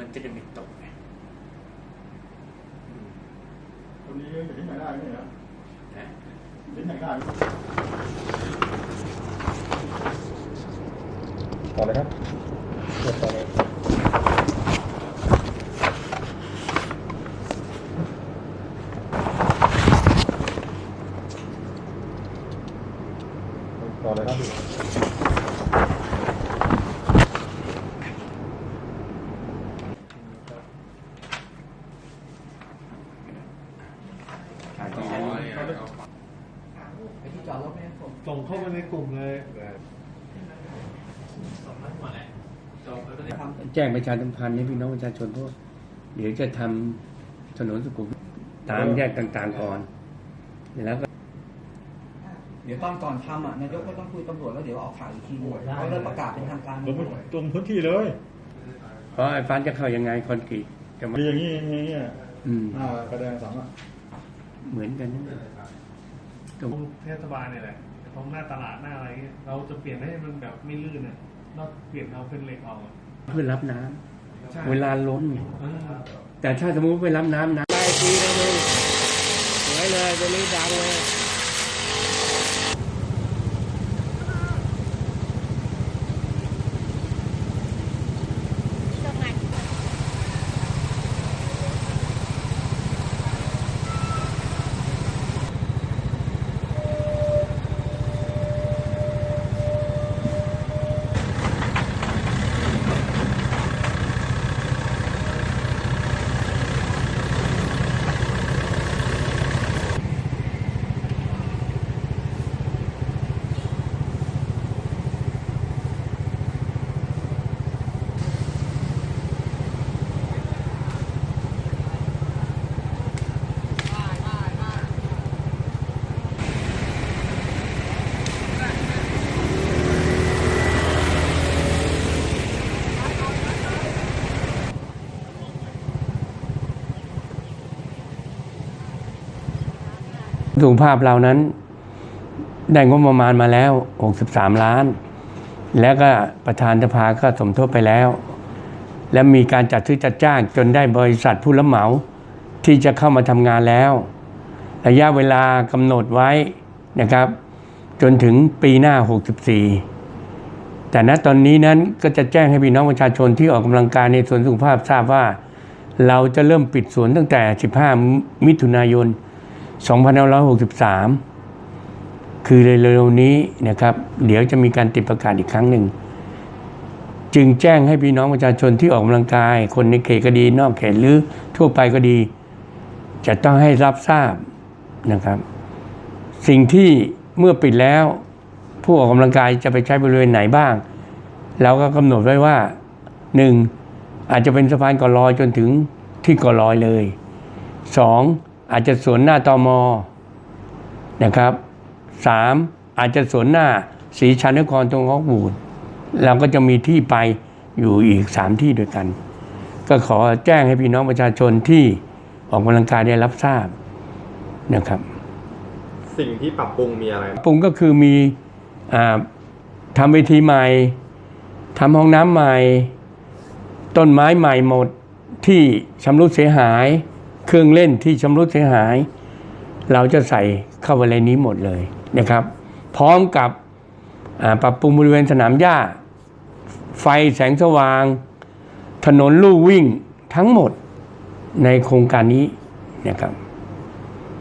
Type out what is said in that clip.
มันจะได้ไม่ตกไงคนนี้อยู่ที่ไหนได้เนี่ยเหรอนะที่ไหนได้ต่อเลยครับเปิดต่อเลยต่อเลยครับพี่ ถ่ายตรงนั้น ไปที่จอดรถไหมครับผม ส่งเข้าไปในกลุ่มเลยทำแจ้งประชาสัมพันธ์ให้พี่น้องประชาชนเพราะเดี๋ยวจะทำถนนสุขุมวิทตามแยกต่างๆก่อนแล้วก็เดี๋ยวตอนก่อนทำอะนายกก็ต้องคุยตำรวจแล้วเดี๋ยวออกข่าวอีกทีหนึงเขาเริ่มประกาศเป็นทางการลงตรงพื้นที่เลย เพราะไอ้ฟันจะเข้ายังไงคอนกรีตจะมามีอย่างนี้อย่างนี้เนี่ยอืมอ่ากระแดงสังอะเหมือนกันนั่นแหละตรงตรงเทศบาลเนี่ยแหละ ตรงหน้าตลาดหน้าอะไรเงี้ยเราจะเปลี่ยนให้มันแบบไม่ลื่นอะเราเปลี่ยนเอาเป็นเหล็กออกอะเพื่อรับน้ำใช่เวลาล้นไงเออแต่ถ้าสมมติไปรับน้ำน้ำไปทีเลยมึงสวยเลยตัวนี้ดังเลย สุขภาพเรานั้นได้งบประมาณมาแล้ว 63 ล้าน แล้วก็ประธานสภาก็สมทบไปแล้ว และมีการจัดซื้อจัดจ้างจนได้บริษัทผู้รับเหมาที่จะเข้ามาทำงานแล้ว ระยะเวลากำหนดไว้นะครับ จนถึงปีหน้า 64 แต่ณตอนนี้นั้นก็จะแจ้งให้พี่น้องประชาชนที่ออกกำลังกายในสวนสุขภาพทราบว่า เราจะเริ่มปิดสวนตั้งแต่ 15 มิถุนายน 2563 คือเร็วๆนี้นะครับ เดี๋ยวจะมีการติดประกาศอีกครั้งหนึ่ง จึงแจ้งให้พี่น้องประชาชนที่ออกกำลังกาย คนในเขตก็ดี นอกเขตหรือทั่วไปก็ดี จะต้องให้รับทราบนะครับ สิ่งที่เมื่อปิดแล้ว ผู้ออกกำลังกายจะไปใช้บริเวณไหนบ้างเราก็กำหนดไว้ว่าหนึ่งอาจจะเป็นสะพานก่อลอยจนถึงที่ก่อลอยเลยสอง อาจจะสวนหน้าตอมอนะครับสามอาจจะสวนหน้าศรีชันนครตรงฮอกวูดเราก็จะมีที่ไปอยู่อีกสามที่ด้วยกัน ก็ขอแจ้งให้พี่น้องประชาชนที่ออกกำลังกายได้รับทราบนะครับ สิ่งที่ปรับปรุงมีอะไรปรุงก็คือมีอ่าทำเวทีใหม่ทำห้องน้ำใหม่ ต้นไม้ใหม่หมดที่ชำรุดเสียหาย เครื่องเล่นที่ชำรุดเสียหาย เราจะใส่เข้าไปในนี้หมดเลยนะครับ พร้อมกับปรับปรุงบริเวณสนามหญ้า ไฟแสงสว่าง ถนนลู่วิ่งทั้งหมดในโครงการนี้นะครับ